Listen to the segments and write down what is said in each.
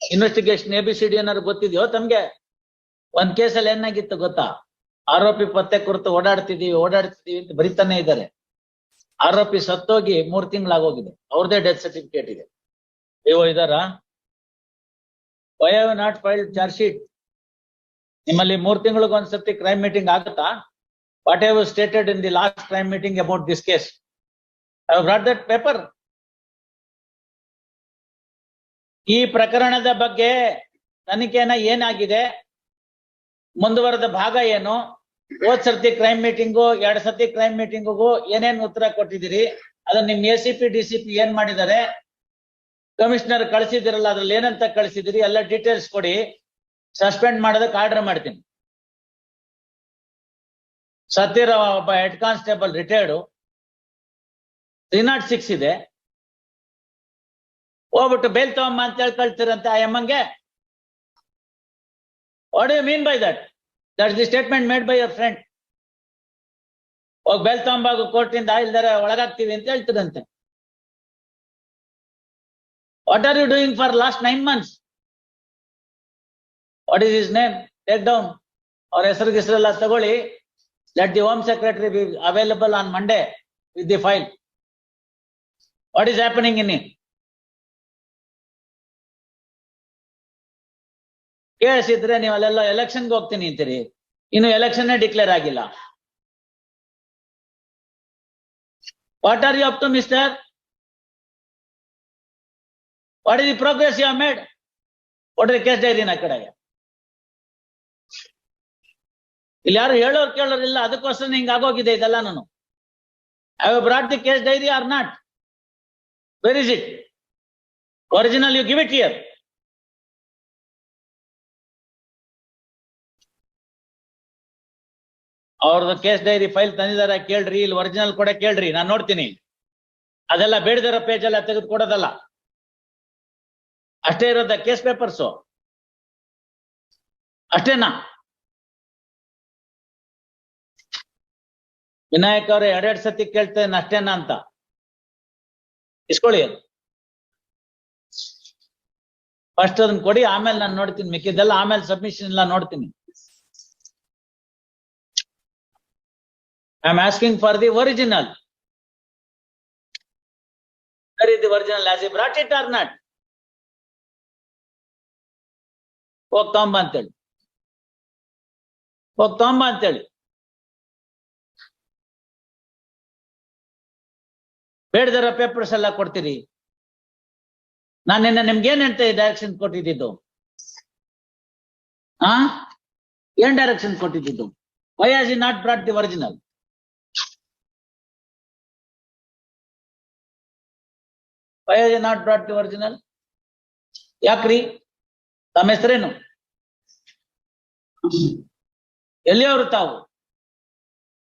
Investigation A B C D ಏನಾದ್ರು ಗೊತ್ತಿದ್ಯೋ ತಮ್ಗೆ? ಒಂದ್ ಕೇಸಲ್ಲಿ ಏನಾಗಿತ್ತು ಗೊತ್ತಾ? ಆರೋಪಿ ಪತ್ತೆ ಕುರಿತು ಓಡಾಡ್ತಿದೀವಿ ಓಡಾಡ್ತಿದೀವಿ ಅಂತ ಬರಿತಾನೆ ಇದ್ದಾರೆ. ಆರೋಪಿ ಸತ್ತೋಗಿ ಮೂರ್ ತಿಂಗಳಾಗೋಗಿದೆ. ಅವ್ರದೇ ಡೆತ್ ಸರ್ಟಿಫಿಕೇಟ್ ಇದೆ. ನೀವು ಇದಾರ why have not file charge sheet ನಿಮ್ಮಲ್ಲಿ ಮೂರ್ ಒಂದ್ಸತಿ ಕ್ರೈಮ್ ಮೀಟಿಂಗ್ ಆಗುತ್ತಾ? What have stated in the last crime meeting about this case I brought that paper ಈ ಪ್ರಕರಣದ ಬಗ್ಗೆ ತನಿಖೆನ ಏನಾಗಿದೆ? ಮುಂದುವರೆದ ಭಾಗ ಏನು? ಹೋದ್ ಸರ್ತಿ ಕ್ರೈಮ್ ಮೀಟಿಂಗು ಎರಡ್ ಸರ್ತಿ ಕ್ರೈಮ್ ಮೀಟಿಂಗಿಗೂ ಏನೇನ್ ಉತ್ತರ ಕೊಟ್ಟಿದ್ದೀರಿ? ಅದನ್ನ ನಿಮ್ A C P D C P ಏನ್ ಮಾಡಿದ್ದಾರೆ? ಕಮಿಷನರ್ ಕಳಿಸಿದಿರಲ್ಲ ಅದ್ರಲ್ಲಿ ಏನಂತ ಕಳಿಸಿದಿರಿ ಎಲ್ಲ ಡೀಟೇಲ್ಸ್ ಕೊಡಿ. ಸಸ್ಪೆಂಡ್ ಮಾಡೋದಕ್ಕೆ ಆರ್ಡರ್ ಮಾಡ್ತೀನಿ. ಸತ್ಯರಾವ್ ಒಬ್ಬ head constable retired three not six ಇದೆ. ಹೋಗ್ಬಿಟ್ಟು ಬೇಲ್ ತಗೊಂಬ ಅಂತ ಹೇಳಿ ಕಳ್ತೀರಂತೆ ಆ ಎಮ್ಮಂಗೆ what you mean by that that the statement made by your friend ಹೋಗಿ ಬೇಲ್ ತಗೊಂಬಾಗು ಕೋರ್ಟಿಂದ ಇಲ್ದಾರೆ ಒಳಗಾಗ್ತೀವಿ ಅಂತ ಹೇಳ್ತಿರಂತೆ what are you doing for last nine months what is is name take down ಅವ್ರ ಹೆಸರು ಗಿಸ್ರೆಲ್ಲ ತಗೊಳ್ಳಿ. Let the home secretary be available on Monday with the file what is happening in it case ಇದ್ರೆ ನೀವು ಅಲ್ಲೆಲ್ಲ ಎಲೆಕ್ಷನ್ಗೆ ಹೋಗ್ತೀನಿ ಅಂತೀರಿ. ಇನ್ನು ಎಲೆಕ್ಷನ್ ಡಿಕ್ಲೇರ್ ಆಗಿಲ್ಲ. What are you up to mister what is the progress you made ಕೊಡ್ರಿ case ಡೈರಿನ ಕಡೆಗೆ. ಇಲ್ಲಿ ಯಾರು ಹೇಳೋರು ಕೇಳೋರಿಲ್ಲ ಅದಕ್ಕೋಸ್ಕರ ಹಿಂಗ ಆಗೋಗಿದೆ ಇದೆಲ್ಲ ನಾನು I brought the case diary are not where is it original you give it here ಅವ್ರದ್ದು ಕೇಸ್ ಡೈರಿ ಫೈಲ್ ತಂದಿದಾರ ಕೇಳ್ರಿ, ಇಲ್ಲಿ ಒರಿಜಿನಲ್ ಕೂಡ ಕೇಳ್ರಿ, ನಾನು ನೋಡ್ತೀನಿ. ಅದೆಲ್ಲ ಬೇಡದಿರೋ ಪೇಜ್ ಎಲ್ಲ ತೆಗೆದು ಕೊಡೋದಲ್ಲ. ಅಷ್ಟೇ ಇರೋದ ಕೇಸ್ ಪೇಪರ್ಸು ಅಷ್ಟೇನಾ? ವಿನಾಯಕ್ ಅವ್ರೆ, ಎರಡೆರಡು ಸತಿ ಕೇಳ್ತೇನೆ, ಅಷ್ಟೇನಾ ಅಂತ? ಇಸ್ಕೊಳ್ಳಿ. ಫಸ್ಟ್ ಅದನ್ನ ಕೊಡಿ, ಆಮೇಲೆ ನಾನು ನೋಡ್ತೀನಿ, ಮಿಕ್ಕಿದ್ದೆಲ್ಲ ಆಮೇಲೆ ಸಬ್ಮಿಷನ್ ಎಲ್ಲ ನೋಡ್ತೀನಿ. I am asking for the original Where is the original? Has he brought it or not? ಹೋಗ್ ತಗೊಂಬ ಅಂತೇಳಿ ಹೋಗ್ ತಗೊಂಬ ಅಂತೇಳಿ ಬೇಡದರ ಪೇಪರ್ಸ್ ಎಲ್ಲ ಕೊಡ್ತೀರಿ. ನಾನು ನಿನ್ನೆ ನಿಮ್ಗೆ ಏನ್ ಅಂತ ಡೈರೆಕ್ಷನ್ ಕೊಟ್ಟಿದ್ದು? ಆ? ಏನ್ ಡೈರೆಕ್ಷನ್ ಕೊಟ್ಟಿದ್ದು? Why has he not brought the original why I not brought the original ಯಾಕ್ರಿ? ತಮ್ಮ ಹೆಸರೇನು? ಎಲ್ಲಿಯವರು ತಾವು?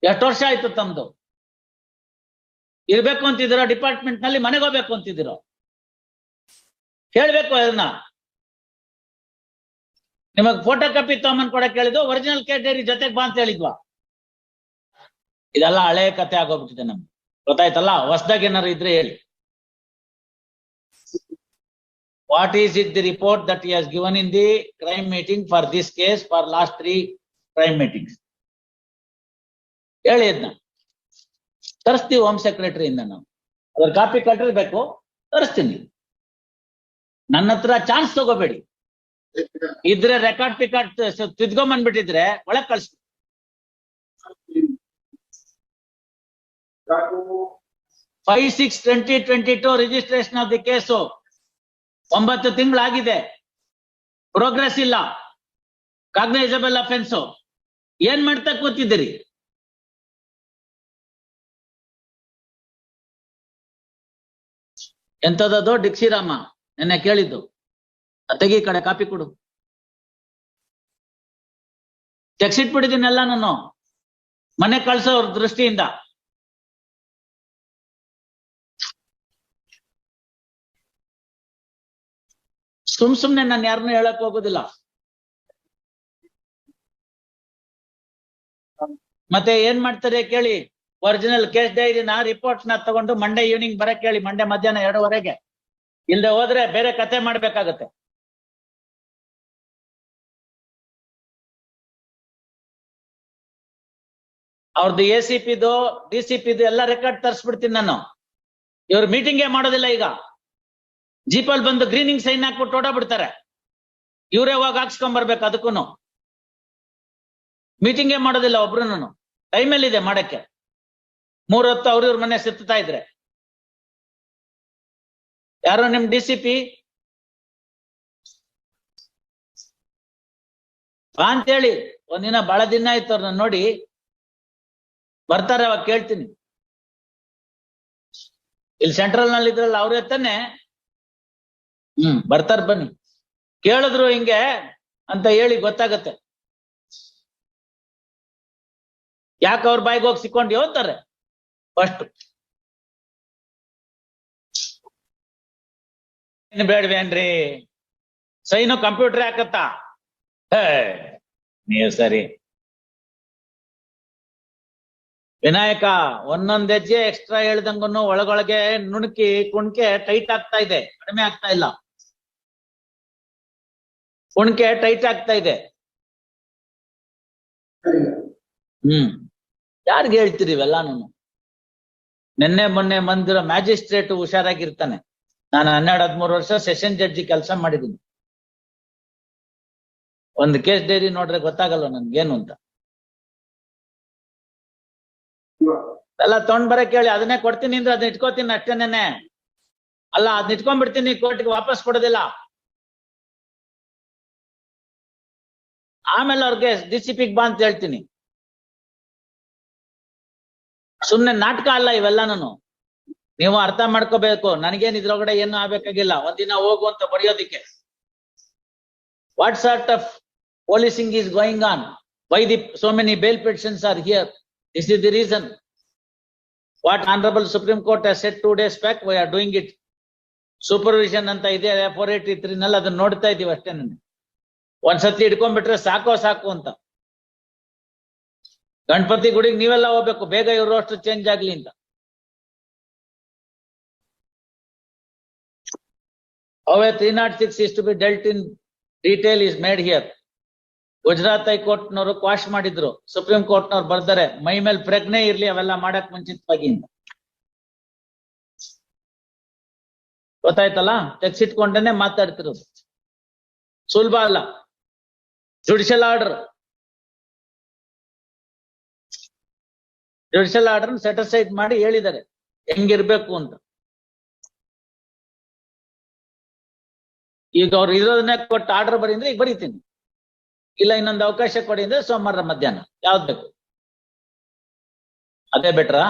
ಎಷ್ಟು ವರ್ಷ ಆಯ್ತು ತಮ್ದು? ಇರ್ಬೇಕು ಅಂತಿದ್ದೀರೋ? ಡಿಪಾರ್ಟ್ಮೆಂಟ್ನಲ್ಲಿ ಮನೆಗೆ ಹೋಗ್ಬೇಕು ಅಂತಿದ್ದೀರೋ? ಕೇಳ್ಬೇಕು ಅದನ್ನ. ನಿಮಗ್ ಫೋಟೋ ಕಾಪಿ ತಗೊಂಬಂದ್ ಕೊಡಕ್ ಹೇಳಿದ್ವು ಒರಿಜಿನಲ್ ಕೇಟೇರಿ ಜೊತೆಗೆ ಬಾ ಅಂತ ಹೇಳಿದ್ವಾ? ಇದೆಲ್ಲ ಹಳೆ ಕತೆ ಆಗೋಗ್ಬಿಟ್ಟಿದೆ ನಮ್ಗೆ. ಗೊತ್ತಾಯ್ತಲ್ಲ? ಹೊಸದಾಗಿ ಏನಾರು ಇದ್ರೆ ಹೇಳಿ. What is it the report that he has given in the crime meeting for this case for last three crime meetings? ಹೇಳಿ ಅದನ್ನ ತರಿಸ್ತೀವಿ ಹೋಮ್ ಸೆಕ್ರೆಟರಿಯಿಂದ ನಾವು. ಅದ್ರ ಕಾಪಿ ಕಟ್ಟಿರ್ಬೇಕು ತರಿಸ್ತೀನಿ. ನನ್ನ ಹತ್ರ ಚಾನ್ಸ್ ತಗೋಬೇಡಿ. ಇದ್ರೆ ರೆಕಾರ್ಡ್ ಪಿಕಾರ್ಡ್ ತಿದ್ಕೊಂಬಂದ್ಬಿಟ್ಟಿದ್ರೆ ಒಳಗ್ ಕಳ್ಸಿ five six twenty twenty two registration of the case ಒಂಬತ್ತು ತಿಂಗಳಾಗಿದೆ. ಪ್ರೋಗ್ರೆಸ್ ಇಲ್ಲ. ಕಾಗ್ನೈಸಬಲ್ ಅಫೆನ್ಸು ಏನ್ ಮಾಡ್ತಾ ಕೂತಿದ್ದೀರಿ? ಎಂತದದು ಡಿಕ್ಸಿರಾಮ, ನಿನ್ನೆ ಕೇಳಿದ್ದು. ತೆಗಿ ಕಡೆ ಕಾಪಿ ಕೊಡು. ತೆಗ್ಸಿಟ್ಬಿಟ್ಟಿದ್ದೀನೆಲ್ಲ ನಾನು. ಮನೆ ಕಳ್ಸೋ ದೃಷ್ಟಿಯಿಂದ. ಸುಮ್ ಸುಮ್ನೆ ನಾನು ಯಾರನ್ನೂ ಹೇಳಕ್ ಹೋಗುದಿಲ್ಲ. ಮತ್ತೆ ಏನ್ ಮಾಡ್ತಾರೆ ಕೇಳಿ? ಒರಿಜಿನಲ್ ಕೇಸ್ ನಾ ರಿಪೋರ್ಟ್ನ ತಗೊಂಡು ಮಂಡೇ ಈವ್ನಿಂಗ್ ಬರಕ್ ಹೇಳಿ ಮಂಡೇ ಮಧ್ಯಾಹ್ನ ಎರಡುವರೆಗೆ. ಇಲ್ಲದೆ ಹೋದ್ರೆ ಬೇರೆ ಕತೆ ಮಾಡ್ಬೇಕಾಗತ್ತೆ. ಅವ್ರದ್ದು ಎ ಸಿ ಪಿದು ಡಿ ಸಿ ಪಿದು ಎಲ್ಲ ರೆಕಾರ್ಡ್ ತರಿಸ್ಬಿಡ್ತೀನಿ ನಾನು. ಇವ್ರು ಮೀಟಿಂಗೇ ಮಾಡೋದಿಲ್ಲ ಈಗ. ಜೀಪಲ್ ಬಂದು ಗ್ರೀನಿಂಗ್ ಸೈನ್ ಹಾಕ್ಬಿಟ್ಟು ಓಡಾಬಿಡ್ತಾರೆ ಇವರೇ ಹೋಗಿ ಹಾಕ್ಸ್ಕೊಂಬರ್ಬೇಕು ಅದಕ್ಕೂ ಮೀಟಿಂಗ್ ಮೀಟಿಂಗೇ ಮಾಡೋದಿಲ್ಲ ಒಬ್ರು ಟೈಮಲ್ಲಿ ಇದೆ ಮಾಡಕ್ಕೆ? ಮೂರ್ ಹೊತ್ತು ಅವ್ರ ಇವ್ರ ಮನೆ ಸುತ್ತಾ ಇದ್ರೆ. ಯಾರೋ ನಿಮ್ ಡಿ ಸಿ ಪಿ ಅಂತೇಳಿ. ಒಂದಿನ ಬಹಳ ದಿನ ಆಯ್ತು ಅವ್ರನ್ನ ನೋಡಿ. ಬರ್ತಾರೆ ಅವಾಗ ಕೇಳ್ತೀನಿ. ಇಲ್ಲಿ ಸೆಂಟ್ರಲ್ನಲ್ಲಿ ಇದ್ರಲ್ಲ ಅವ್ರ ತಾನೆ ಹ್ಮ್. ಬರ್ತಾರ ಬನ್ನಿ. ಕೇಳಿದ್ರು ಹಿಂಗೆ ಅಂತ ಹೇಳಿ ಗೊತ್ತಾಗತ್ತೆ. ಯಾಕೆ ಅವ್ರ ಬಾಯಿಗೆ ಹೋಗಿ ಸಿಕ್ಕೊಂಡು ಹೋಗ್ತಾರೆ ಫಸ್ಟ್. ಬೇಡ್ವೇನ್ರಿ ಸೈನು ಕಂಪ್ಯೂಟರ್ ಹಾಕತ್ತಾ? ಹೇ, ನೀವು ಸರಿ. ವಿನಾಯಕ, ಒಂದೊಂದ್ ಹೆಜ್ಜೆ ಎಕ್ಸ್ಟ್ರಾ ಹೇಳ್ದಂಗನು ಒಳಗೊಳಗೆ ನುಣುಕಿ ಕುಣ್ಕೆ ಟೈಟ್ ಆಗ್ತಾ ಇದೆ. ಕಡಿಮೆ ಆಗ್ತಾ ಇಲ್ಲ. ಕುಣ್ಕೆ ಟೈಟ್ ಆಗ್ತಾ ಇದೆ. ಹ್ಮ್. ಯಾರಿಗೆ ಹೇಳ್ತೀರಿ ಇವೆಲ್ಲಾನು ನಿನ್ನೆ, ಮೊನ್ನೆ ಬಂದಿರೋ ಮ್ಯಾಜಿಸ್ಟ್ರೇಟ್ ಹುಷಾರಾಗಿರ್ತಾನೆ. ನಾನು ಹನ್ನೆರಡು, ಹದಿಮೂರು ವರ್ಷ ಸೆಷನ್ ಜಡ್ಜಿ ಕೆಲಸ ಮಾಡಿದ್ದೀನಿ. ಒಂದು ಕೇಸ್ ಡೈರಿ ನೋಡ್ರೆ ಗೊತ್ತಾಗಲ್ಲ ನನ್ಗೇನು ಅಂತ. ಎಲ್ಲ ತೊಗೊಂಡ್ ಬರಕ್ ಹೇಳಿ ಅದನ್ನೇ ಕೊಡ್ತೀನಿ ಅಂದ್ರೆ ಅದನ್ನ ಇಟ್ಕೋತೀನಿ ಅಷ್ಟೇನೆ ಅಲ್ಲ ಅದನ್ನ ಇಟ್ಕೊಂಡ್ಬಿಡ್ತೀನಿ ಕೋರ್ಟ್ಗೆ ವಾಪಸ್ ಕೊಡೋದಿಲ್ಲ. ಆಮೇಲೆ ಅವ್ರಿಗೆ ಡಿಸಿಪಿಗೆ ಬಾ ಅಂತ ಹೇಳ್ತೀನಿ. ಸುಮ್ನೆ ನಾಟಕ ಅಲ್ಲ ಇವೆಲ್ಲಾನು ನೀವು ಅರ್ಥ ಮಾಡ್ಕೋಬೇಕು. ನನಗೇನ್ ಇದ್ರೊಳಗಡೆ ಏನು ಆಗ್ಬೇಕಾಗಿಲ್ಲ. ಒಂದಿನ ಹೋಗು ಅಂತ ಬರೆಯೋದಿಕ್ಕೆ. What's art of policing is going on why the so many bail petitions are here this is the reason what honourable supreme court set two days back why are doing it supervision ಅಂತ ಇದೆ four eighty ತ್ರೀನಲ್ಲಿ ಅದನ್ನ ನೋಡ್ತಾ ಇದೀವಿ ಅಷ್ಟೇ ಒಂದ್ಸತಿ ಹಿಡ್ಕೊಂಡ್ಬಿಟ್ರೆ ಸಾಕೋ ಸಾಕು ಅಂತ. ಗಣಪತಿ ಗುಡಿಗೆ ನೀವೆಲ್ಲ ಹೋಗ್ಬೇಕು, ಬೇಗ ಇವ್ರು ಅಷ್ಟು ಚೇಂಜ್ ಆಗ್ಲಿ ಅಂತ. ಅವೇ three not six is to be dealt in detail is made here Gujarat ಹೈಕೋರ್ಟ್ನವರು quash ಮಾಡಿದ್ರು, ಸುಪ್ರೀಂ ಕೋರ್ಟ್ನವ್ರು ಬರ್ತಾರೆ, ಮೈ ಮೇಲೆ ಪ್ರಜ್ಞೆ ಇರ್ಲಿ, ಅವೆಲ್ಲ ಮಾಡಕ್ ಮುಂಚಿತವಾಗಿ ಅಂತ. ಗೊತ್ತಾಯ್ತಲ್ಲ? ತೆಗ್ಸಿಟ್ಕೊಂಡೇನೆ ಮಾತಾಡ್ತಿರೋದು. ಸುಲಭ ಅಲ್ಲ. Judicial order judicial order set aside ಮಾಡಿ ಹೇಳಿದ್ದಾರೆ. ಹೆಂಗಿರ್ಬೇಕು ಅಂತ. ಈಗ ಅವ್ರು ಇರೋದನ್ನೇ ಕೊಟ್ಟು ಆರ್ಡರ್ ಬರೀ ಅಂದ್ರೆ ಈಗ ಬರೀತೀನಿ. ಇಲ್ಲ ಇನ್ನೊಂದು ಅವಕಾಶ ಕೊಡಿ ಅಂದ್ರೆ ಸೋಮವಾರ ಮಧ್ಯಾಹ್ನ. ಯಾವ್ದು ಬೇಕು? ಅದೇ ಬೆಟ್ರಾ?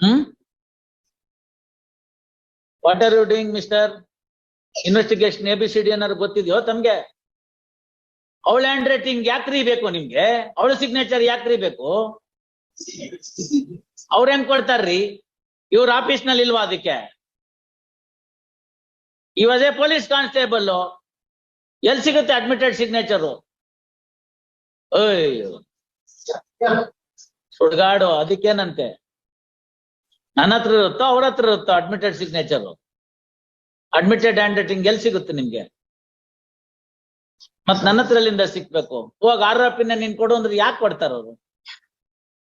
ಹ್ಮ್? What are you doing mister investigation A B C D ಏನಾದ್ರು ಗೊತ್ತಿದೆಯೋ ತಮ್ಗೆ? ಅವಳ ಹ್ಯಾಂಡ್ ರೈಟಿಂಗ್ ಯಾಕ್ರಿ ಬೇಕು ನಿಮ್ಗೆ? ಅವಳ ಸಿಗ್ನೇಚರ್ ಯಾಕ್ರಿ ಬೇಕು ಅವ್ರ ಹೆಂಗ್ ಕೊಡ್ತಾರ್ರಿ? ಇವ್ರ ಆಫೀಸ್ನಲ್ಲಿ ಇಲ್ವಾ ಅದಕ್ಕೆ? ಇವಾಜೇ ಪೊಲೀಸ್ ಕಾನ್ಸ್ಟೇಬಲ್ ಎಲ್ ಸಿಗುತ್ತೆ ಅಡ್ಮಿಟೆಡ್ ಸಿಗ್ನೇಚರ್ ಅಯ್ಯೋ. ಸುಡ್ಗಾಡು, ಅದಕ್ಕೇನಂತೆ? ನನ್ನ ಹತ್ರ ಇರುತ್ತೋ ಅವ್ರ ಹತ್ರ ಇರುತ್ತೋ admitted signature admitted hand writing ಎಲ್ಲಿ ಸಿಗುತ್ತೆ ನಿಮ್ಗೆ? ಮತ್ ನನ್ನ ಹತ್ರಲಿಂದ ಸಿಕ್ಬೇಕು. ಹೋಗ ಆರೋಪಿನ ನೀನ್ ಕೊಡು ಅಂದ್ರೆ ಯಾಕೆ ಕೊಡ್ತಾರ ಅವ್ರು?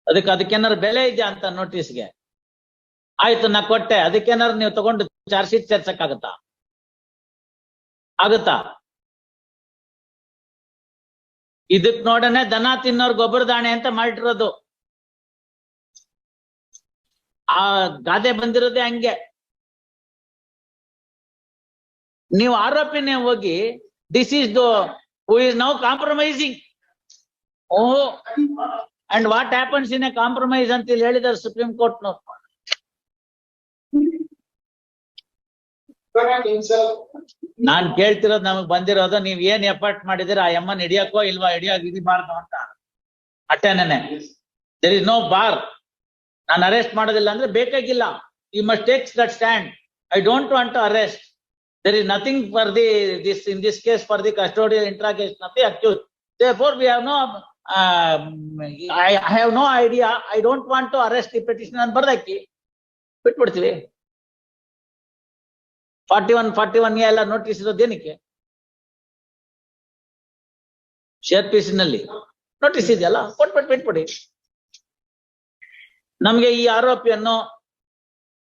ಅದಕ್ಕೆ ಅದಕ್ಕೇನಾರು ಬೆಲೆ ಇದೆಯಾ ಅಂತ ನೋಟಿಸ್ಗೆ ಆಯ್ತು, ನಾ ಕೊಟ್ಟೆ. ಅದಕ್ಕೇನಾರು ನೀವು ತಗೊಂಡು ಚಾರ್ಜ್ ಶೀಟ್ ಸೇರ್ಸಕ್ ಆಗತ್ತಾ? ಆಗತ್ತಾ ಇದಕ್ ನೋಡನೆ ದನ ತಿನ್ನೋರ್ ಗೊಬ್ಬರ ದಾಣೆ ಅಂತ ಮಾಡಿರೋದು. ಆ ಗಾದೆ ಬಂದಿರೋದೇ ಹಂಗೆ. ನೀವು ಆರೋಪಿನೇ ಹೋಗಿ this is the who is now compromising ಓಹೋ and what happens in a compromise ಅಂತ ಇಲ್ಲಿ ಹೇಳಿದಾರೆ ಸುಪ್ರೀಂ ಕೋರ್ಟ್ ನವ್ರು? ನಾನ್ ಕೇಳ್ತಿರೋದು ನಮಗ್ ಬಂದಿರೋದು, ನೀವ್ ಏನ್ ಎಫರ್ಟ್ ಮಾಡಿದಿರ, ಆ ಎಮ್ಮನ್ ಹಿಡಿಯಕ್ಕೋ ಇಲ್ವಾ, ಹಿಡಿಯೋಕ್ ಹಿಡಿಬಾರ್ದು ಅಂತ. ಅಟ್ಟೇನೆ ದೇರ್ ಇಸ್ ನೋ ಬಾರ್ ನಾನು ಅರೆಸ್ಟ್ ಮಾಡೋದಿಲ್ಲ ಅಂದ್ರೆ ಬೇಕಾಗಿಲ್ಲ. You must takes that stand I don't want to arrest there is nothing for the this in this case for the custodial interrogation of the accuse therefore we have no um, I, I have no idea. I don't want to arrest the petitioner ಅಂತ ಬರ್ದಾಕಿ ಬಿಟ್ಬಿಡ್ತೀವಿ. Forty one forty one ಎಲ್ಲ notice ಇರೋದೇನಕ್ಕೆ ಶೇರ್ ಪೀಸ್ನಲ್ಲಿ. Notice ಇದೆಯಲ್ಲ? ಕೊಟ್ಬಿಟ್ಟು ಬಿಟ್ಬಿಡಿ. ನಮ್ಗೆ ಈ ಆರೋಪಿಯನ್ನು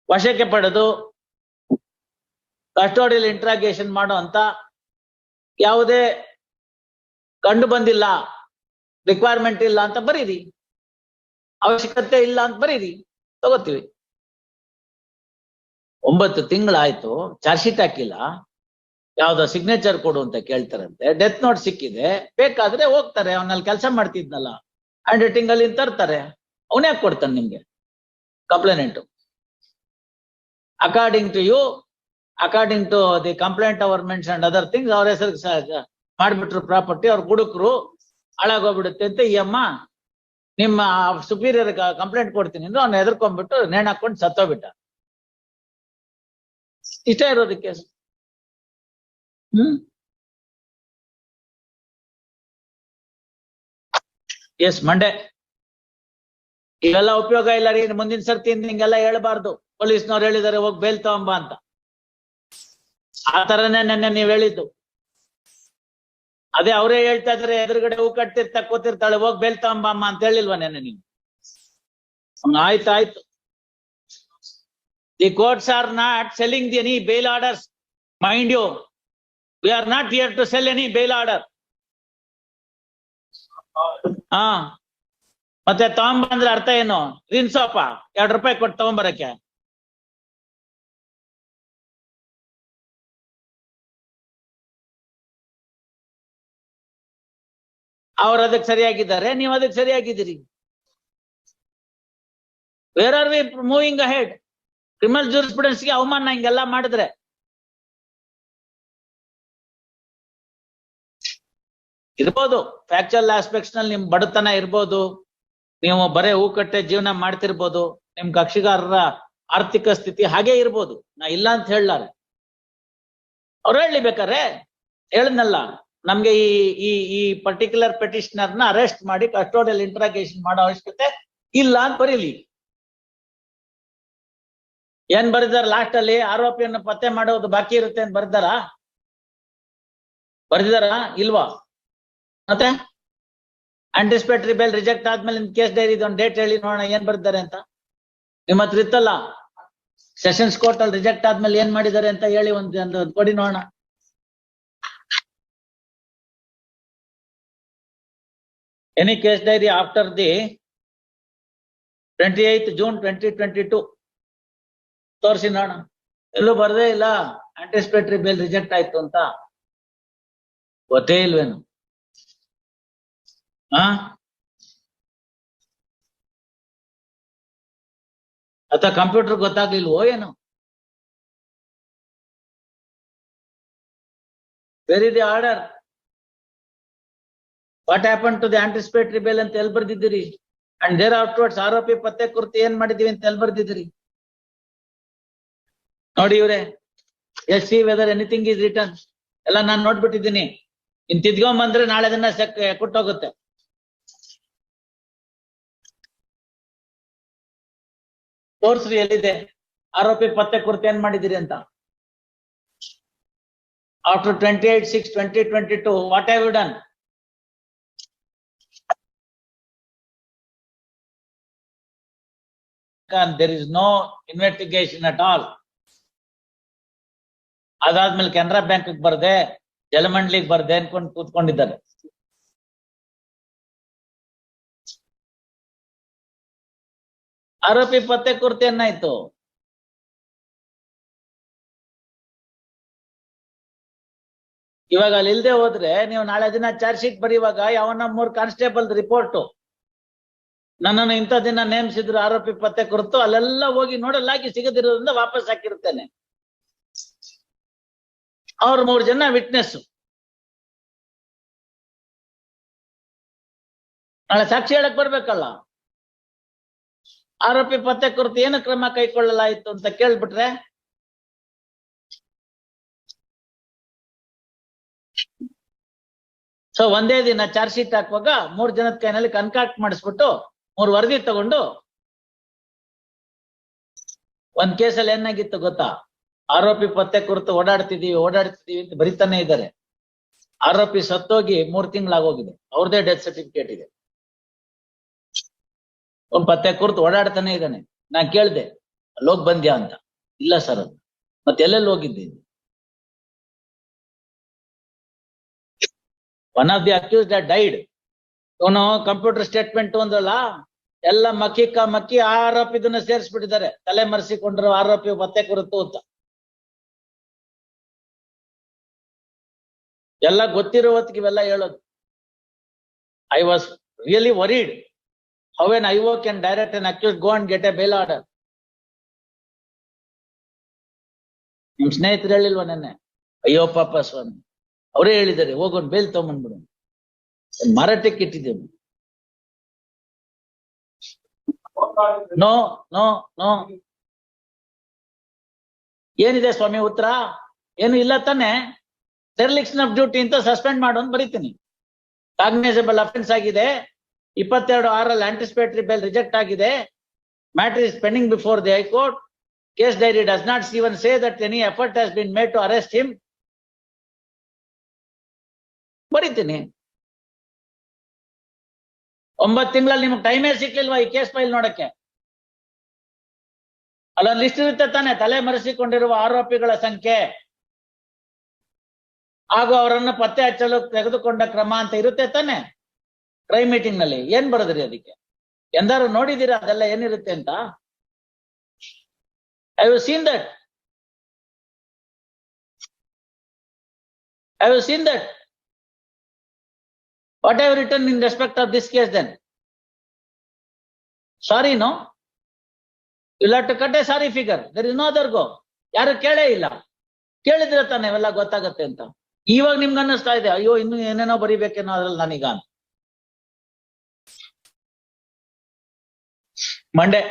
ವಶಕ್ಕೆ ಪಡೆದು ಕಸ್ಟೋಡಿಯಲ್ ಇಂಟ್ರಾಗೇಷನ್ ಮಾಡೋ ಅಂತ ಯಾವುದೇ ಕಂಡು ಬಂದಿಲ್ಲ ರಿಕ್ವೈರ್ಮೆಂಟ್ ಇಲ್ಲ ಅಂತ ಬರೀರಿ. ಅವಶ್ಯಕತೆ ಇಲ್ಲ ಅಂತ ಬರೀರಿ. ತಗೋತೀವಿ. ಒಂಬತ್ತು ತಿಂಗಳಾಯ್ತು ಚಾರ್ಜ್ ಶೀಟ್ ಹಾಕಿಲ್ಲ. ಯಾವ್ದೋ ಸಿಗ್ನೇಚರ್ ಕೊಡು ಅಂತ ಕೇಳ್ತಾರಂತೆ. ಡೆತ್ ನೋಟ್ ಸಿಕ್ಕಿದೆ. ಬೇಕಾದ್ರೆ ಹೋಗ್ತಾರೆ. ಅವನಲ್ಲಿ ಕೆಲಸ ಮಾಡ್ತಿದ್ನಲ್ಲ. ಹ್ಯಾಂಡ್ ರೈಟಿಂಗ್ ಅಲ್ಲಿ ತರ್ತಾರೆ. ಅವನೇ ಕೊಡ್ತಾನೆ ನಿಮ್ಗೆ? Complainant according to you according to the complaint our and other things ಅವ್ರ ಹೆಸರು ಮಾಡ್ಬಿಟ್ರು ಪ್ರಾಪರ್ಟಿ ಅವ್ರ ಹುಡುಕ್ರು ಹಾಳಾಗೋಗ್ಬಿಡುತ್ತೆ ಅಂತ ಈ ಅಮ್ಮ ನಿಮ್ಮ ಸುಪೀರಿಯರ್ ಕಂಪ್ಲೇಂಟ್ ಕೊಡ್ತೀನಿ ಅಂದ್ರೆ ಅವ್ನ ಹೆದರ್ಕೊಂಡ್ಬಿಟ್ಟು ನೇಣ್ ಹಾಕೊಂಡು ಸತ್ತೋಗ್ಬಿಟ್ಟ. ಇಷ್ಟ ಇರೋದಕ್ಕೆ ಹ್ಮ್? ಎಸ್ ಮಂಡೆ ಇವೆಲ್ಲ ಉಪಯೋಗ ಇಲ್ಲ ರೀ ಮುಂದಿನ ಸರ್ತಿ ಹಿಂಗೆಲ್ಲ ಹೇಳ್ಬಾರ್ದು. ಪೊಲೀಸ್ನವ್ರು ಹೇಳಿದಾರೆ ಹೋಗಿ ಬೇಲ್ ತಗೊಂಬ ಅಂತ. ಆ ತರನೇ ನೆನ್ನೆ ನೀವ್ ಹೇಳಿದ್ದು. ಅದೇ ಅವರೇ ಹೇಳ್ತಾ ಇದ್ರೆ, ಎದುರುಗಡೆ ಹೂ ಕಟ್ಟಿರ್ತಾ ಕೂತಿರ್ತಾಳೆ, ಹೋಗ್ ಬೇಲ್ ತಗೊಂಬ ಅಮ್ಮ ಅಂತ ಹೇಳಿಲ್ವಾ ನೆನ್ನೆ ನೀವು ಆಯ್ತು ಆಯ್ತು. The courts are not selling the any bail orders mind you we are not here to sell any bail order ಹಾ. ಮತ್ತೆ ತಗೊಂಬಂದ್ರೆ ಅರ್ಥ ಏನು? ರಿನ್ಸೋಪ, ಎರಡ್ ರೂಪಾಯಿ ಕೊಟ್ಟು ತಗೊಂಬರಕ್ಕೆ ಅವ್ರು ಅದಕ್ಕೆ ಸರಿಯಾಗಿದ್ದಾರೆ, ನೀವು ಅದಕ್ಕೆ ಸರಿಯಾಗಿದ್ದೀರಿ. Where are we moving ahead ಕ್ರಿಮಿನಲ್ಗೆ ಅವಮಾನ ಹಿಂಗೆಲ್ಲ ಮಾಡಿದ್ರೆ. ಇರ್ಬೋದು ಫ್ಯಾಕ್ಚುಯಲ್ ಆಸ್ಪೆಕ್ಟ್ಸ್ನಲ್ಲಿ ನಿಮ್ ಬಡತನ ಇರ್ಬೋದು, ನೀವು ಬರೇ ಹೂಕಟ್ಟೆ ಜೀವನ ಮಾಡ್ತಿರ್ಬೋದು, ನಿಮ್ ಕಕ್ಷಿಗಾರರ ಆರ್ಥಿಕ ಸ್ಥಿತಿ ಹಾಗೆ ಇರ್ಬೋದು. ನಾ ಇಲ್ಲ ಅಂತ ಹೇಳಲಾರೆ. ಅವ್ರು ಹೇಳಿ ಬೇಕಾರೆ ಹೇಳದ್ನಲ್ಲ. ನಮ್ಗೆ ಈ ಈ ಈ ಪರ್ಟಿಕ್ಯುಲರ್ ಪೆಟಿಷನರ್ನ ಅರೆಸ್ಟ್ ಮಾಡಿ ಕಸ್ಟೋಡಿಯಲ್ ಇಂಟ್ರಾಗೇಷನ್ ಮಾಡೋ ಅವಶ್ಯಕತೆ ಇಲ್ಲ ಅಂತ ಬರೀಲಿ. ಏನ್ ಬರೆದಾರ ಲಾಸ್ಟ್ ಅಲ್ಲಿ ಆರೋಪಿಯನ್ನು ಪತ್ತೆ ಮಾಡೋದು ಬಾಕಿ ಇರುತ್ತೆ ಅಂತ ಬರ್ದಾರ? ಬರ್ದಿದಾರ ಇಲ್ವಾ? ಮತ್ತೆ? ಆಂಟಿಸಿಪೇಟರಿ ಬೇಲ್ ರಿಜೆಕ್ಟ್ ಆದ್ಮೇಲೆ ಕೇಸ್ ಡೈರಿ ಒಂದು ಡೇಟ್ ಹೇಳಿ ನೋಡೋಣ, ಏನ್ ಬರ್ತಾರೆ ಅಂತ. ನಿಮ್ಮ ಹತ್ರ ಇತ್ತಲ್ಲ? ಸೆಷನ್ಸ್ ಕೋರ್ಟ್ ಅಲ್ಲಿ ರಿಜೆಕ್ಟ್ ಆದ್ಮೇಲೆ ಏನ್ ಮಾಡಿದ್ದಾರೆ ಅಂತ ಹೇಳಿ ಒಂದು ಕೊಡಿ ನೋಡೋಣ. Any case diary after the twenty eighth June twenty twenty two ತೋರಿಸಿ ನೋಡೋಣ. ಎಲ್ಲೂ ಬರದೇ ಇಲ್ಲ. ಆಂಟಿಸಿಪೇಟರಿ ಬಿಲ್ ರಿಜೆಕ್ಟ್ ಆಯ್ತು ಅಂತ. ಗೊತ್ತೇ ಇಲ್ವೇನು? ಹಾ ಅಥವಾ ಕಂಪ್ಯೂಟರ್ ಗೊತ್ತಾಗ್ಲಿಲ್ವೋ ಏನು? Very the order what happen to the anticipatory bail ಅಂತ ಎಲ್ಲಿ ಬರ್ದಿದ್ದೀರಿ? ಅಂಡ್ ದೇರ್ ಆಫ್ಟರ್ವರ್ಡ್ಸ್ ಆರೋಪಿ ಪತ್ತೆ ಕುರ್ತಿ ಏನ್ ಮಾಡಿದೀವಿ ಅಂತ ಎಲ್ಲಿ ಬರ್ದಿದ್ದೀರಿ? ನೋಡಿ ಇವ್ರೆ, S C whether anything is return ಎಲ್ಲ ನಾನ್ ನೋಡ್ಬಿಟ್ಟಿದ್ದೀನಿ. ಇನ್ ತಿದ್ಕೊಂಡ್ ಬಂದ್ರೆ ನಾಳೆ ದಿನ ಸೆಕ್, ಕೊಟ್ಟೋಗುತ್ತೆ. ತೋರ್ಸ್ರಿ ಎಲ್ಲಿದೆ? ಆರೋಪಿ ಪತ್ತೆ ಕುರಿತು ಏನ್ ಮಾಡಿದಿರಿ ಅಂತ? After twenty eight six twenty twenty two what have you done there is no investigation at all ಅದಾದ್ಮೇಲೆ ಕೆನರಾ ಬ್ಯಾಂಕ್ ಬರ್ದೆ ಜಲಮಂಡ್ಲಿಗೆ ಬರ್ದೆ ಅನ್ಕೊಂಡು ಕೂತ್ಕೊಂಡಿದ್ದಾರೆ. ಆರೋಪಿ ಪತ್ತೆ ಕುರ್ತಿ ಏನಾಯ್ತು? ಇವಾಗ ಅಲ್ಲಿ ಇಲ್ದೆ ಹೋದ್ರೆ ನೀವು ನಾಳೆ ದಿನ ಚಾರ್ಜ್ ಶೀಟ್ ಬರೀವಾಗ ಯಾವ ನಮ್ಮೂರ್ ಕಾನ್ಸ್ಟೇಬಲ್ ರಿಪೋರ್ಟ್. ನನ್ನನ್ನು ಇಂಥ ದಿನ ನೇಮಿಸಿದ್ರು ಆರೋಪಿ ಪತ್ತೆ ಕುರಿತು ಅಲ್ಲೆಲ್ಲ ಹೋಗಿ ನೋಡಲಾಗಿ ಸಿಗದಿರೋದ್ರಿಂದ ವಾಪಸ್ ಹಾಕಿರ್ತೇನೆ ಅವ್ರ ಮೂರು ಜನ ವಿಟ್ನೆಸ್ ನಾಳೆ ಸಾಕ್ಷಿ ಹೇಳಕ್ ಬರ್ಬೇಕಲ್ಲ? ಆರೋಪಿ ಪತ್ತೆ ಕುರಿತು ಏನು ಕ್ರಮ ಕೈಕೊಳ್ಳಲಾಯಿತು ಅಂತ ಕೇಳ್ಬಿಟ್ರೆ? ಸೊ ಒಂದೇ ದಿನ ಚಾರ್ಜ್ ಶೀಟ್ ಹಾಕುವಾಗ ಮೂರ್ ಜನದ ಕೈನಲ್ಲಿ ಕನ್ಕಾಕ್ಟ್ ಮಾಡಿಸ್ಬಿಟ್ಟು ಮೂರ್ ವರದಿ ತಗೊಂಡು ಒಂದ್ ಕೇಸಲ್ಲಿ ಏನಾಗಿತ್ತು ಗೊತ್ತಾ? ಆರೋಪಿ ಪತ್ತೆ ಕುರಿತು ಓಡಾಡ್ತಿದೀವಿ ಓಡಾಡ್ತಿದೀವಿ ಅಂತ ಬರಿತಾನೆ ಇದ್ದಾರೆ. ಆರೋಪಿ ಸತ್ತೋಗಿ ಮೂರ್ ತಿಂಗಳಾಗೋಗಿದೆ. ಅವ್ರದೇ ಡೆತ್ ಸರ್ಟಿಫಿಕೇಟ್ ಇದೆ. ಒಂದ್ ಪತ್ತೆ ಕುರಿತು ಓಡಾಡ್ತಾನೆ ಇದ್ದಾನೆ. ನಾ ಕೇಳ್ದೆ, ಅಲ್ಲೋಗ್ ಬಂದ್ಯಾ ಅಂತ? ಇಲ್ಲ ಸರ್ ಅದು. ಮತ್ತೆ ಎಲ್ಲೆಲ್ಲಿ ಹೋಗಿದ್ದೀನಿ one of the accuse died ಇವನು ಕಂಪ್ಯೂಟರ್ ಸ್ಟೇಟ್ಮೆಂಟ್ ಒಂದಲ್ಲ, ಎಲ್ಲ ಮಕ್ಕಿ ಕ ಮಕ್ಕಿ ಆ ಆರೋಪಿದನ್ನ ಸೇರಿಸ್ಬಿಟ್ಟಿದ್ದಾರೆ. ತಲೆ ಮರೆಸಿಕೊಂಡಿರೋ ಆರೋಪಿ ಮತ್ತೆ ಕುರಿತು ಅಂತ. ಎಲ್ಲ ಗೊತ್ತಿರೋ ಹೊತ್ತಿಗೆ ಇವೆಲ್ಲ ಹೇಳೋದು. I was really worried how an I O can direct an accuse go and get a bail order ನಿಮ್ ಸ್ನೇಹಿತರು ಹೇಳಿಲ್ವಾ ನೆನ್ನೆ? ಅಯ್ಯೋ ಪಾಪ ಸ್ವಾಮಿ. ಅವರೇ ಹೇಳಿದ್ದಾರೆ ಹೋಗೋನ್ ಬೇಲ್ ತಗೊಂಡ್ಬಿಡು ಮಾರಾಟಕ್ಕೆ ಕೆಟ್ಟಿದ್ದೇನು ನೋ ನೋ ನೋ. ಏನಿದೆ ಸ್ವಾಮಿ ಉತ್ತರ? ಏನು ಇಲ್ಲ ತಾನೆ. ಟೆರ್ಲಿಕ್ಸ್ ಆಫ್ ಡ್ಯೂಟಿ ಅಂತ ಸಸ್ಪೆಂಡ್ ಮಾಡು ಅಂತ ಬರೀತೀನಿ. ಕಾಗ್ನೈಸಬಲ್ ಅಫೆನ್ಸ್ ಆಗಿದೆ. ಇಪ್ಪತ್ತೆರಡು ಆರಲ್ಲಿ ಆಂಟಿಸಿಪೇಟರಿ ಬೆಲ್ ರಿಜೆಕ್ಟ್ ಆಗಿದೆ. Matter is pending before the high court case diary does not even say that any effort has been made to arrest him ಬರೀತೀನಿ. ಒಂಬತ್ತು ತಿಂಗಳಲ್ಲಿ ನಿಮ್ಗೆ ಟೈಮೇ ಸಿಕ್ಲಿಲ್ವಾ ಈ ಕೇಸ್ ಫೈಲ್ ನೋಡಕ್ಕೆ? ಅಲ್ಲೊಂದು ಲಿಸ್ಟ್ ಇರುತ್ತೆ ತಾನೆ, ತಲೆ ಮರೆಸಿಕೊಂಡಿರುವ ಆರೋಪಿಗಳ ಸಂಖ್ಯೆ. ಹಾಗೂ ಅವರನ್ನು ಪತ್ತೆ ಹಚ್ಚಲು ತೆಗೆದುಕೊಂಡ ಕ್ರಮ ಅಂತ ಇರುತ್ತೆ ತಾನೆ ಕ್ರೈಮ್ ಮೀಟಿಂಗ್ನಲ್ಲಿ. ಏನ್ ಬರೋದ್ರಿ ಅದಕ್ಕೆ? ಎಂದಾರು ನೋಡಿದೀರಾ ಅದೆಲ್ಲ ಏನಿರುತ್ತೆ ಅಂತ? I have seen that I have seen that what I've return in respect of this case then sorry no ಇಲ್ಲ to cut a sorry figure there is no other go ಯಾರು ಕೇಳೇ ಇಲ್ಲ. ಕೇಳಿದ್ರೆ ತಾನೆ ಇವೆಲ್ಲ ಗೊತ್ತಾಗತ್ತೆ ಅಂತ. ಇವಾಗ ನಿಮ್ಗೆ ಅನ್ನಿಸ್ತಾ ಇದೆ, ಅಯ್ಯೋ, ಇನ್ನು ಏನೇನೋ ಬರಿಬೇಕೇನೋ ಅದ್ರಲ್ಲಿ ನಾನೀಗ. ಮಂಡೆ.